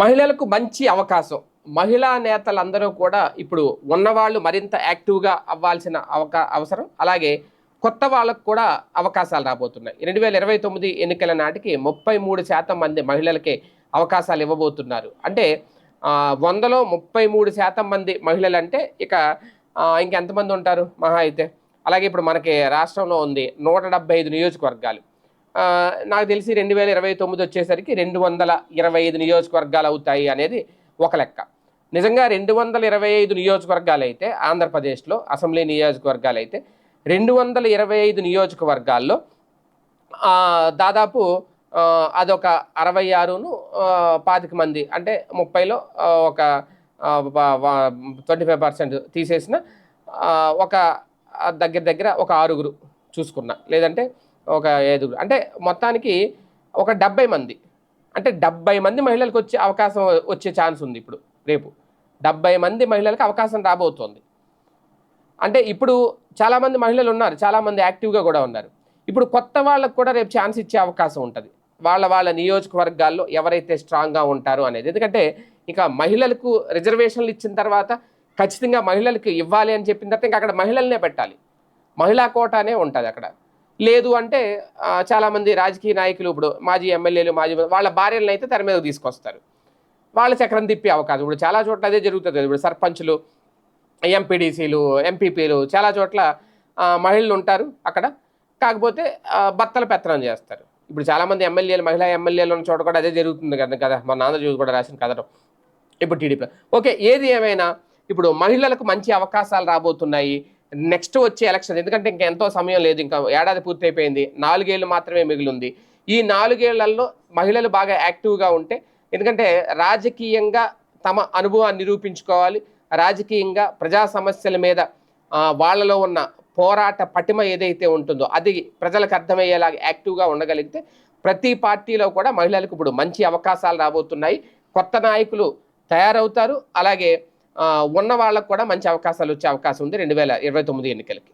మహిళలకు మంచి అవకాశం. మహిళా నేతలందరూ కూడా ఇప్పుడు ఉన్నవాళ్ళు మరింత యాక్టివ్గా అవ్వాల్సిన అవకా అవసరం. అలాగే కొత్త వాళ్ళకు కూడా అవకాశాలు రాబోతున్నాయి. రెండు వేల ఇరవై తొమ్మిది ఎన్నికల నాటికి ముప్పై మూడు శాతం మంది మహిళలకే అవకాశాలు ఇవ్వబోతున్నారు. అంటే వందలో ముప్పై మూడు శాతం మంది మహిళలు అంటే ఇక ఇంకెంతమంది ఉంటారు? మహా అయితే. అలాగే ఇప్పుడు మనకి రాష్ట్రంలో ఉంది నూట డెబ్బై ఐదు నియోజకవర్గాలు. నాకు తెలిసి రెండు వేల ఇరవై తొమ్మిది వచ్చేసరికి రెండు వందల ఇరవై ఐదు నియోజకవర్గాలు అవుతాయి అనేది ఒక లెక్క. నిజంగా రెండు వందల ఇరవై ఐదు నియోజకవర్గాలు అయితే ఆంధ్రప్రదేశ్లో అసెంబ్లీ నియోజకవర్గాలు అయితే రెండు వందల ఇరవై ఐదు నియోజకవర్గాల్లో దాదాపు అదొక అరవై ఆరును పాతిక మంది అంటే ముప్పైలో ఒక ట్వంటీ ఫైవ్ పర్సెంట్ తీసేసిన ఒక దగ్గర దగ్గర ఒక ఆరుగురు చూసుకున్నా. లేదంటే ఒక ఏదుగురు అంటే మొత్తానికి ఒక డెబ్బై మంది. అంటే డెబ్బై మంది మహిళలకు వచ్చే అవకాశం వచ్చే ఛాన్స్ ఉంది ఇప్పుడు రేపు. డెబ్బై మంది మహిళలకు అవకాశం రాబోతోంది. అంటే ఇప్పుడు చాలామంది మహిళలు ఉన్నారు చాలామంది యాక్టివ్గా కూడా ఉన్నారు. ఇప్పుడు కొత్త వాళ్ళకు కూడా రేపు ఛాన్స్ ఇచ్చే అవకాశం ఉంటుంది. వాళ్ళ వాళ్ళ నియోజకవర్గాల్లో ఎవరైతే స్ట్రాంగ్గా ఉంటారో అనేది. ఎందుకంటే ఇక మహిళలకు రిజర్వేషన్లు ఇచ్చిన తర్వాత ఖచ్చితంగా మహిళలకు ఇవ్వాలి అని చెప్పిన తర్వాత ఇంకా అక్కడ మహిళలనే పెట్టాలి. మహిళా కోటానే ఉంటుంది అక్కడ. లేదు అంటే చాలామంది రాజకీయ నాయకులు ఇప్పుడు మాజీ ఎమ్మెల్యేలు మాజీ వాళ్ళ భార్యలను అయితే తెర మీదకు తీసుకొస్తారు. వాళ్ళ చక్రం తిప్పే అవకాశం ఇప్పుడు చాలా చోట్ల అదే జరుగుతుంది ఇప్పుడు సర్పంచులు ఎంపీడీసీలు ఎంపీపీలు చాలా చోట్ల మహిళలు ఉంటారు అక్కడ. కాకపోతే భర్తల భర్తలు పెత్తనం చేస్తారు. ఇప్పుడు చాలామంది ఎమ్మెల్యేలు మహిళా ఎమ్మెల్యేలు ఉన్న చోట కూడా అదే జరుగుతుంది కదా కదా. మన ఆంధ్రజ్యోతి కూడా రాసిన కథనం ఇప్పుడు టీడీపీ. ఓకే ఏది ఏమైనా ఇప్పుడు మహిళలకు మంచి అవకాశాలు రాబోతున్నాయి. నెక్స్ట్ వచ్చే ఎలక్షన్ ఎందుకంటే ఇంకా ఎంతో సమయం లేదు ఇంకా ఏడాది పూర్తి అయిపోయింది నాలుగేళ్ళు మాత్రమే మిగిలింది. ఈ నాలుగేళ్ళలో మహిళలు బాగా యాక్టివ్గా ఉంటే ఎందుకంటే రాజకీయంగా తమ అనుభవాన్ని నిరూపించుకోవాలి రాజకీయంగా ప్రజా సమస్యల మీద వాళ్ళలో ఉన్న పోరాట పటిమ ఏదైతే ఉంటుందో అది ప్రజలకు అర్థమయ్యేలాగా యాక్టివ్గా ఉండగలిగితే ప్రతి పార్టీలో కూడా మహిళలకు ఇప్పుడు మంచి అవకాశాలు రాబోతున్నాయి. కొత్త నాయకులు తయారవుతారు అలాగే ఉన్న వాళ్ళకు కూడా మంచి అవకాశాలు వచ్చే అవకాశం ఉంది. రెండు వేల ఇరవై తొమ్మిది ఎన్నికలకి.